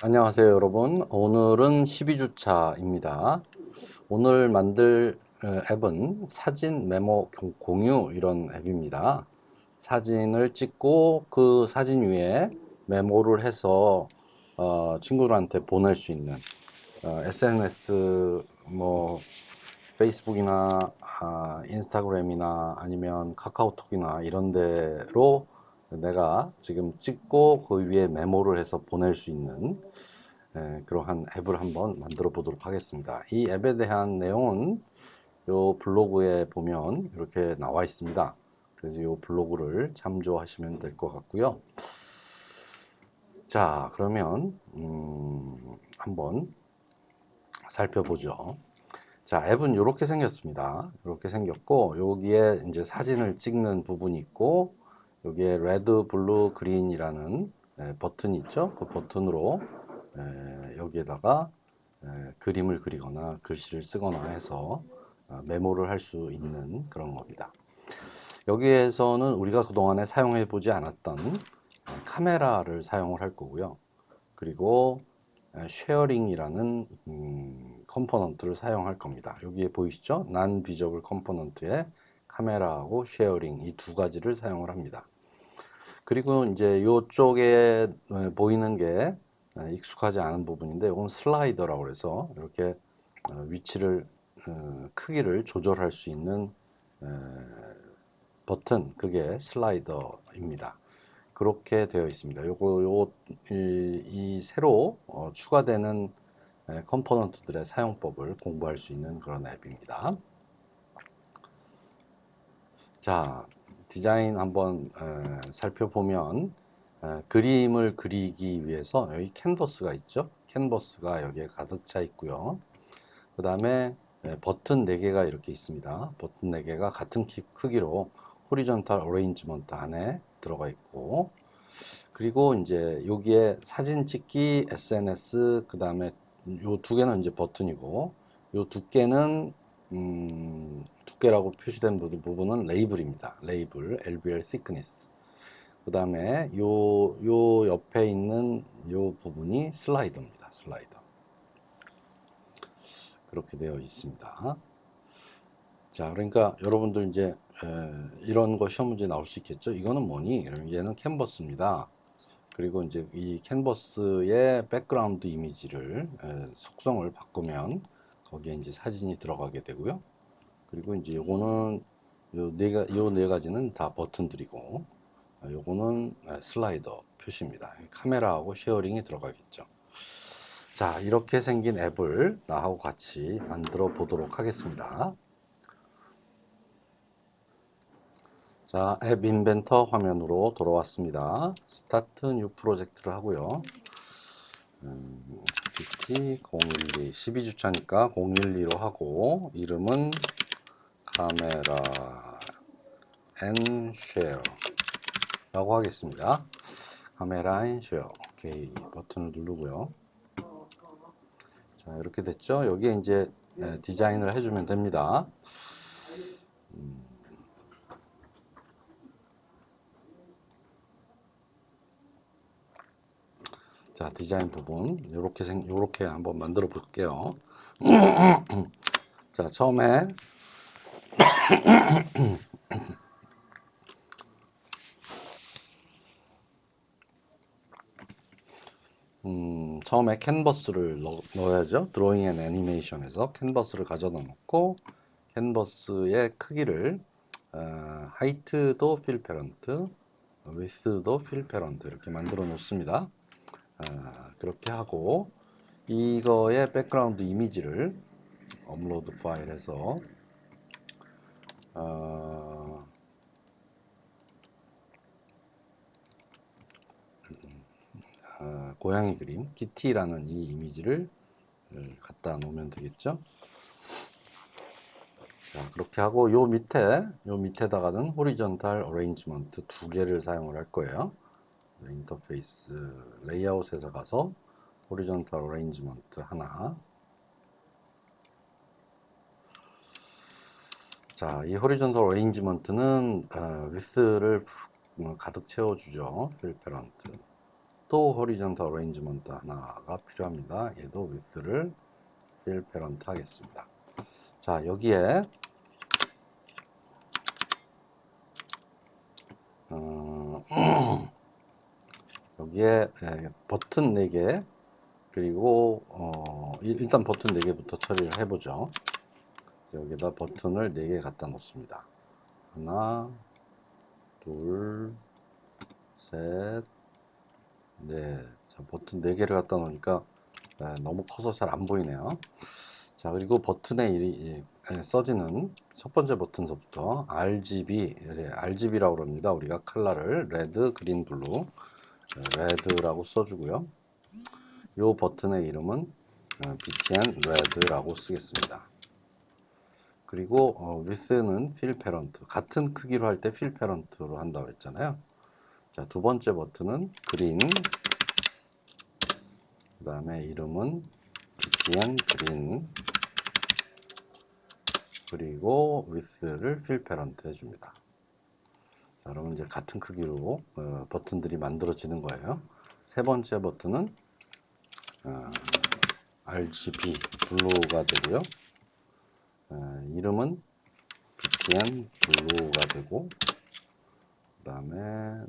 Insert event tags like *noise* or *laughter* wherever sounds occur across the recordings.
안녕하세요 여러분. 오늘은 12주차입니다. 오늘 만들 어, 앱은 사진 메모 공- 공유 이런 앱입니다. 사진을 찍고 그 사진 위에 메모를 해서 어, 친구들한테 보낼 수 있는 어, SNS 뭐 페이스북이나 아, 인스타그램이나 아니면 카카오톡이나 이런 데로 내가 지금 찍고 그 위에 메모를 해서 보낼 수 있는 에, 그러한 앱을 한번 만들어 보도록 하겠습니다. 이 앱에 대한 내용은 요 블로그에 보면 이렇게 나와 있습니다. 그래서 요 블로그를 참조하시면 될 것 같고요. 자, 그러면 음, 한번 살펴보죠. 자, 앱은 이렇게 생겼습니다. 이렇게 생겼고 여기에 이제 사진을 찍는 부분이 있고 여기에 레드, 블루, 그린이라는 에, 버튼이 있죠. 그 버튼으로 에, 여기에다가 에, 그림을 그리거나 글씨를 쓰거나 해서 어, 메모를 할 수 있는 그런 겁니다. 여기에서는 우리가 그동안에 사용해 보지 않았던 어, 카메라를 사용을 할 거고요. 그리고 쉐어링이라는 음, 컴포넌트를 사용할 겁니다. 여기에 보이시죠? 난 비저블 컴포넌트에 카메라하고 쉐어링 이 두 가지를 사용을 합니다. 그리고 이제 이쪽에 어, 보이는 게 어, 익숙하지 않은 부분인데 이건 슬라이더라고 해서 이렇게 어, 위치를 어, 크기를 조절할 수 있는 에, 버튼 그게 슬라이더입니다. 그렇게 되어 있습니다. 요거 요 이, 이 새로 어, 추가되는 에, 컴포넌트들의 사용법을 공부할 수 있는 그런 앱입니다. 자, 디자인 한번 에, 살펴보면 에, 그림을 그리기 위해서 여기 캔버스가 있죠. 캔버스가 여기에 가득 차 있고요. 그 다음에 버튼 4개가 이렇게 있습니다. 버튼 4개가 같은 키 크기로 호리존탈 어레인지먼트 안에 들어가 있고 그리고 이제 여기에 사진 찍기, SNS 그 다음에 요 두 개는 이제 버튼이고 요 두께는 음, 두께라고 표시된 부- 부분은 레이블입니다. 레이블, LBL thickness. 그 다음에 요, 요 옆에 있는 요 부분이 슬라이더입니다. 슬라이더. 그렇게 되어 있습니다. 자, 그러니까 여러분들 이제 에, 이런 거 시험 문제 나올 수 있겠죠? 이거는 뭐니? 얘는 캔버스입니다. 그리고 이제 이 캔버스의 백그라운드 이미지를 에, 속성을 바꾸면 거기에 이제 사진이 들어가게 되고요. 그리고 이제 요거는 요네 가, 요네 가지는 다 버튼들이고 아, 요거는 에, 슬라이더 표시입니다. 카메라하고 쉐어링이 들어가겠죠. 자, 이렇게 생긴 앱을 나하고 같이 만들어 보도록 하겠습니다. 자, 앱 인벤터 화면으로 돌아왔습니다. 스타트 뉴 프로젝트를 하고요. 음, BT 012, 12주차니까 012로 하고, 이름은 카메라 앤 쉐어 라고 하겠습니다. 카메라 앤 쉐어. 오케이. 버튼을 누르고요. 자, 이렇게 됐죠? 여기에 이제 에, 디자인을 해주면 됩니다. 음, 자, 디자인 부분 이렇게 생 이렇게 한번 만들어 볼게요. *clears throat* 자, 처음에 *coughs* 음, 처음에 캔버스를 넣, 넣어야죠. 드로잉 앤 애니메이션에서 캔버스를 가져다 놓고 캔버스의 크기를 어, 하이트도 필 페런트, 위스도 필 페런트 이렇게 만들어 놓습니다. 아, 그렇게 하고 이거의 백그라운드 이미지를 업로드 파일에서 어, 어, 고양이 그림 키티라는 이 이미지를 어, 갖다 놓으면 되겠죠. 자 그렇게 하고 요 밑에 요 밑에다가는 호리존탈 어레인지먼트 두 개를 사용을 할 거예요. 인터페이스 레이아웃에서 가서 호리존탈 어레인지먼트 하나 자, 이 호리존탈 어레인지먼트는 어, 위스를 가득 채워주죠. 필페런트 또 호리존탈 어레인지먼트 하나가 필요합니다. 얘도 위스를 필 페런트 하겠습니다. 자, 여기에 어, *clears throat* 여기에 예, 버튼 4개 그리고 어, 일- 일단 버튼 4개부터 처리를 해보죠. 여기다 버튼을 4개 갖다 놓습니다. 하나, 둘, 셋, 넷. 자, 버튼 4개를 갖다 놓으니까 예, 너무 커서 잘 안 보이네요. 자, 그리고 버튼에 이- 이- 써지는 첫 번째 버튼서부터 RGB, RGB라고 그럽니다. 우리가 컬러를 레드, 그린, 블루, 레드라고 써주고요. 이 버튼의 이름은 어, BTN 레드라고 쓰겠습니다. 그리고 어, fill parent 같은 크기로 할때 parent로 한다고 했잖아요. 자, 두 번째 버튼은 green 그 다음에 이름은 BTN green 그리고 fill parent 해줍니다. 자, 여러분 이제 같은 크기로 어, 버튼들이 만들어지는 거예요. 세 번째 버튼은 어, RGB 블루가 되고요. 어, 이름은 BTN 블루가 되고 그 다음에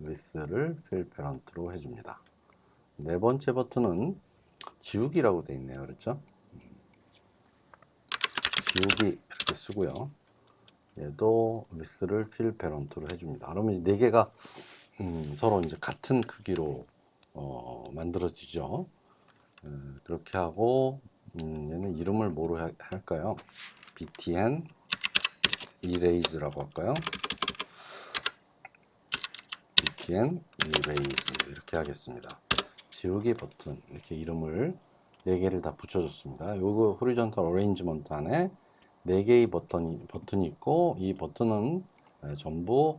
width를 fill parent로 해줍니다. 네 번째 버튼은 지우기라고 되어 있네요. 그렇죠? 지우기 이렇게 쓰고요. 얘도 width를 fill parent로 해줍니다. 그러면 이네 개가 음, 서로 이제 같은 크기로 어, 만들어지죠. 어, 그렇게 하고 음, 얘는 이름을 뭐로 하- 할까요? Btn erase라고 할까요? btn erase 이렇게 하겠습니다. 지우기 버튼 이렇게 이름을 4개를 다 붙여줬습니다. 요거 호리존탈 어레인지먼트 안에 4개의 버튼이, 버튼이 있고 이 버튼은 에, 전부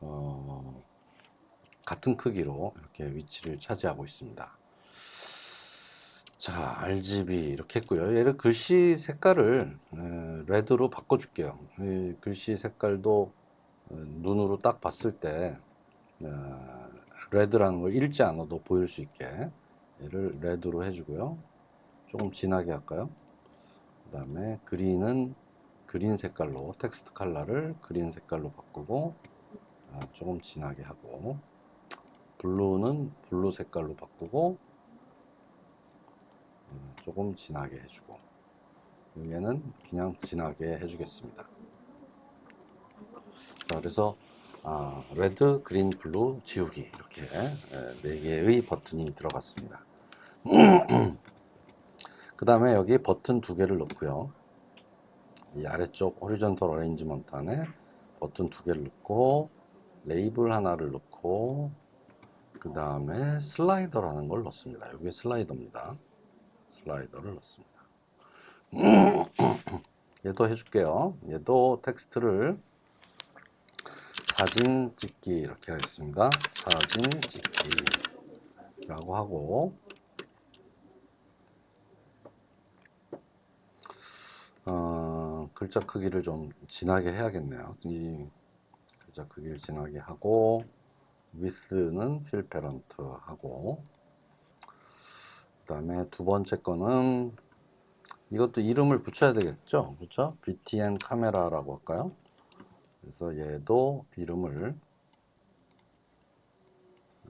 어, 같은 크기로 이렇게 위치를 차지하고 있습니다. 자, RGB 이렇게 했고요. 얘를 글씨 색깔을 에, 레드로 바꿔줄게요. 이 글씨 색깔도 어, 눈으로 딱 봤을 때 어, 레드라는 걸 읽지 않아도 보일 수 있게 얘를 레드로 해주고요. 조금 진하게 할까요? 그 다음에 그린은 그린 색깔로 텍스트 컬러를 그린 색깔로 바꾸고 아, 조금 진하게 하고 블루는 블루 색깔로 바꾸고 음, 조금 진하게 해주고 얘는 그냥 진하게 해주겠습니다. 자, 그래서 아, 레드, 그린, 블루, 지우기 이렇게 에, 네 개의 버튼이 들어갔습니다. *clears throat* 그 다음에 여기 버튼 두 개를 넣고요. 이 아래쪽 호리존털 어레인지먼트 안에 버튼 두 개를 넣고 레이블 하나를 넣고 그 다음에 슬라이더라는 걸 넣습니다. 여기 슬라이더입니다. 슬라이더를 넣습니다. *clears throat* 얘도 해줄게요. 얘도 텍스트를 사진 찍기 이렇게 하겠습니다. 사진 찍기라고 하고 어, 글자 크기를 좀 진하게 해야겠네요. 이 글자 크기를 진하게 하고 fill parent 하고 그 다음에 두 번째 거는 이것도 이름을 붙여야 되겠죠? 그렇죠? BTN 카메라라고 할까요? 그래서 얘도 이름을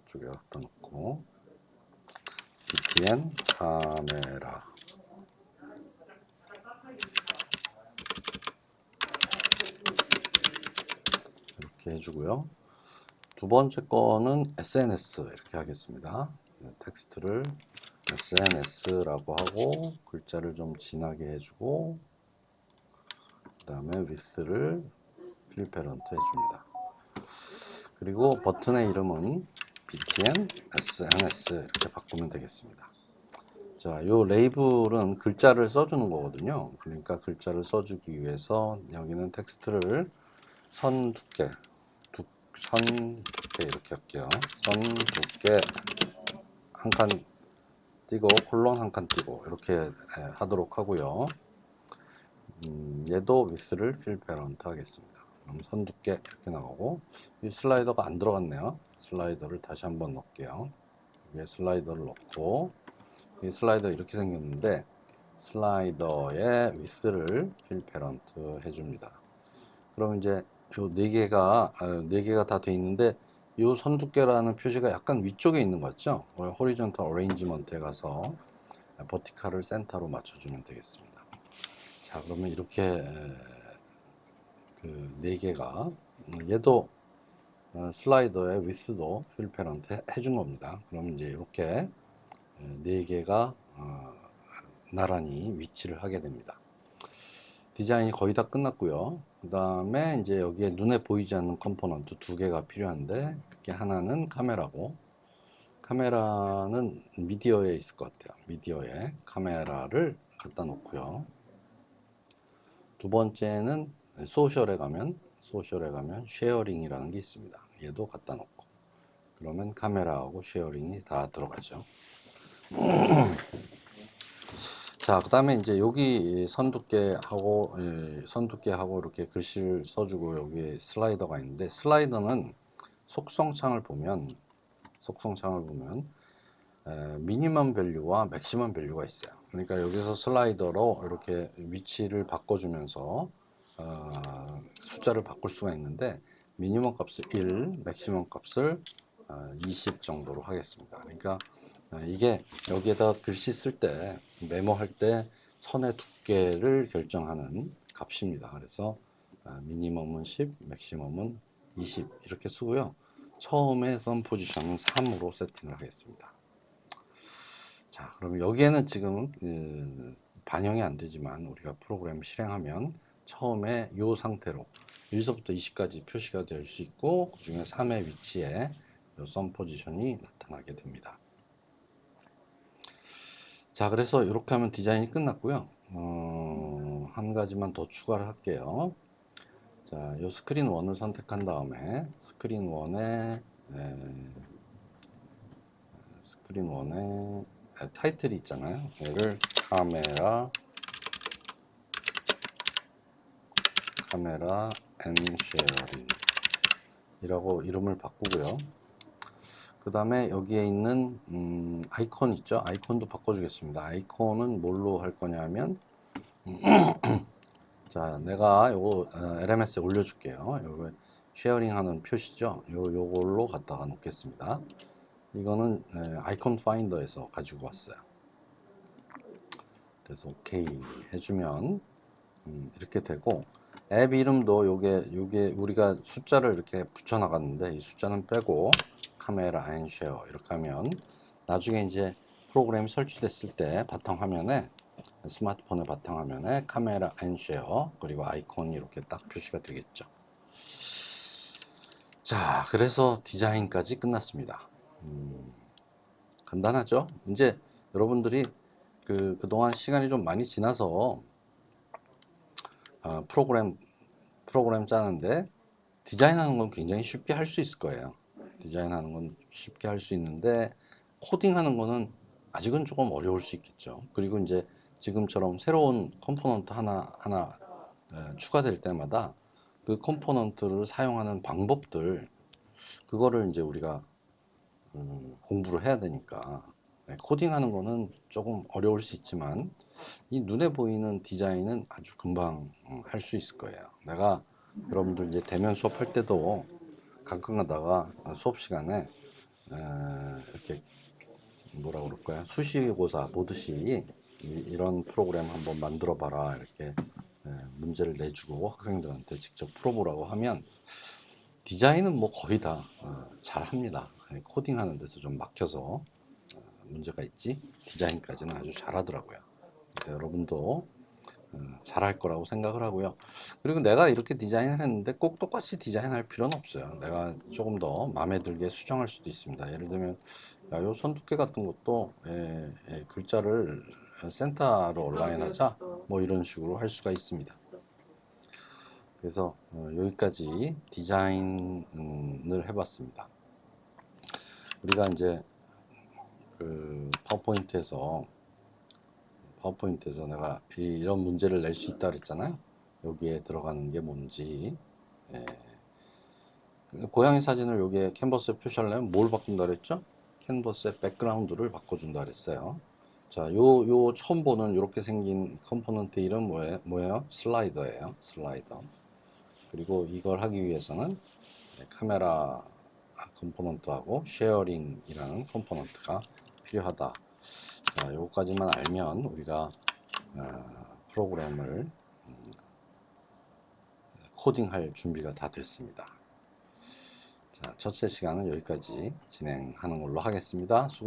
이쪽에 갖다 놓고 BTN 카메라 이렇게 해주고요. 두 번째 거는 SNS 이렇게 하겠습니다. 네, 텍스트를 SNS라고 하고 글자를 좀 진하게 해주고 그 다음에 위스를 필페런트 해줍니다. 그리고 버튼의 이름은 BTN SNS 이렇게 바꾸면 되겠습니다. 자, 요 레이블은 글자를 써주는 거거든요. 그러니까 글자를 써주기 위해서 여기는 텍스트를 선 두께, 두, 선 두께 이렇게 할게요. 선 두께 한 칸 띄고 콜론 한 칸 띄고 이렇게 예, 하도록 하고요. 음, 얘도 위스를 필 페런트 하겠습니다. 그럼 선 두께 이렇게 나가고 이 슬라이더가 안 들어갔네요. 슬라이더를 다시 한번 넣을게요. 여기에 슬라이더를 넣고 이 슬라이더 이렇게 생겼는데 슬라이더의 위스를 필 페런트 해줍니다. 그럼 이제 요 네 개가 아, 네 개가 다 돼 있는데 요 선두께라는 표시가 약간 위쪽에 있는 거 같죠? 호리존털 어레인지먼트에 가서 버티칼을 센터로 맞춰주면 되겠습니다. 자 그러면 이렇게 그 네 개가 음, 얘도 어, 슬라이더의 위스도 필 페런트 해준 겁니다. 그럼 이제 이렇게 네 개가 어, 나란히 위치를 하게 됩니다. 디자인이 거의 다 끝났고요. 그 다음에 이제 여기에 눈에 보이지 않는 컴포넌트 두 개가 필요한데 그게 하나는 카메라고 카메라는 미디어에 있을 것 같아요. 미디어에 카메라를 갖다 놓고요. 두 번째는 소셜에 가면 소셜에 가면 쉐어링이라는 게 있습니다. 얘도 갖다 놓고 그러면 카메라하고 쉐어링이 다 들어가죠. *clears throat* 자, 그 다음에 이제 여기 선두께하고, 예, 선두께하고 이렇게 글씨를 써주고 여기 슬라이더가 있는데, 슬라이더는 속성창을 보면, 속성창을 보면, 에, 미니멈 밸류와 맥시멈 밸류가 있어요. 그러니까 여기서 슬라이더로 이렇게 위치를 바꿔주면서, 어, 숫자를 바꿀 수가 있는데, 미니멈 값을 1, 맥시멈 값을 어, 20 정도로 하겠습니다. 그러니까 아, 이게 여기에다 글씨 쓸 때 메모할 때 선의 두께를 결정하는 값입니다. 그래서 아, 미니멈은 10, 맥시멈은 20 이렇게 쓰고요. 처음에 선 포지션은 3으로 세팅을 하겠습니다. 자, 그럼 여기에는 지금 그 반영이 안 되지만 우리가 프로그램 실행하면 처음에 이 상태로 1서부터 20까지 표시가 될 수 있고 그 중에 3의 위치에 선 포지션이 나타나게 됩니다. 자 그래서 이렇게 하면 디자인이 끝났고요. 어, 한 가지만 더 추가를 할게요. 자이 스크린 1을 선택한 다음에 스크린 1에 에, 스크린 1에 에, 타이틀이 있잖아요. 얘를 카메라 카메라 앤 쉐어링 이라고 이름을 바꾸고요 그 다음에 여기에 있는 음, 아이콘 있죠? 아이콘도 바꿔주겠습니다. 아이콘은 뭘로 할 거냐면 *clears throat* 자 내가 요거 어, LMS에 올려줄게요. 요거 쉐어링 하는 표시죠? 요, 요걸로 갖다가 놓겠습니다. 이거는 에, 아이콘 파인더에서 가지고 왔어요. 그래서 오케이 해주면 음, 이렇게 되고 앱 이름도 요게 요게 우리가 숫자를 이렇게 붙여 나갔는데 이 숫자는 빼고 카메라 앤 쉐어 이렇게 하면 나중에 이제 프로그램이 설치됐을 때 바탕화면에 스마트폰의 바탕화면에 카메라 앤 쉐어 그리고 아이콘이 이렇게 딱 표시가 되겠죠. 자 그래서 디자인까지 끝났습니다. 음, 간단하죠? 이제 여러분들이 그, 그동안 시간이 좀 많이 지나서 어, 프로그램 프로그램 짜는데 디자인하는 건 굉장히 쉽게 할 수 있을 거예요. 디자인하는 건 쉽게 할 수 있는데 코딩하는 거는 아직은 조금 어려울 수 있겠죠. 그리고 이제 지금처럼 새로운 컴포넌트 하나 하나 에, 추가될 때마다 그 컴포넌트를 사용하는 방법들 그거를 이제 우리가 음, 공부를 해야 되니까 네, 코딩하는 거는 조금 어려울 수 있지만 이 눈에 보이는 디자인은 아주 금방 음, 할수 있을 거예요. 내가 여러분들 이제 대면 수업할 때도 가끔 가다가 수업 시간에 이렇게 뭐라 그럴까요? 수시고사 보듯이 이런 프로그램 한번 만들어 봐라 이렇게 문제를 내주고 학생들한테 직접 풀어보라고 하면 디자인은 뭐 거의 다 잘 합니다. 코딩 하는 데서 좀 막혀서 문제가 있지 디자인까지는 아주 잘하더라고요. 그래서 여러분도 어, 잘할 거라고 생각을 하고요. 그리고 내가 이렇게 디자인을 했는데 꼭 똑같이 디자인할 필요는 없어요. 내가 조금 더 마음에 들게 수정할 수도 있습니다. 예를 들면 야, 요 선두께 같은 것도 예, 예, 글자를 센터로 온라인하자 뭐 이런 식으로 할 수가 있습니다. 그래서 어, 여기까지 디자인을 해봤습니다. 우리가 이제 그 파워포인트에서 파워포인트에서 내가 이, 런 문제를 낼 수 있다 그랬잖아요. 여기에 들어가는 게 뭔지. 예. 고양이 사진을 여기에 캔버스에 표시하려면 뭘 바꾼다 그랬죠? 캔버스의 백그라운드를 바꿔준다 그랬어요. 자, 요, 요 처음 보는 이렇게 생긴 컴포넌트 이름 뭐예요? 뭐예요? 슬라이더예요. 슬라이더. 그리고 이걸 하기 위해서는 네, 카메라 컴포넌트하고 쉐어링이라는 컴포넌트가 필요하다. 자, 요거까지만 알면 우리가 어, 프로그램을 음, 코딩할 준비가 다 됐습니다. 자, 첫째 시간은 여기까지 진행하는 걸로 하겠습니다. 수고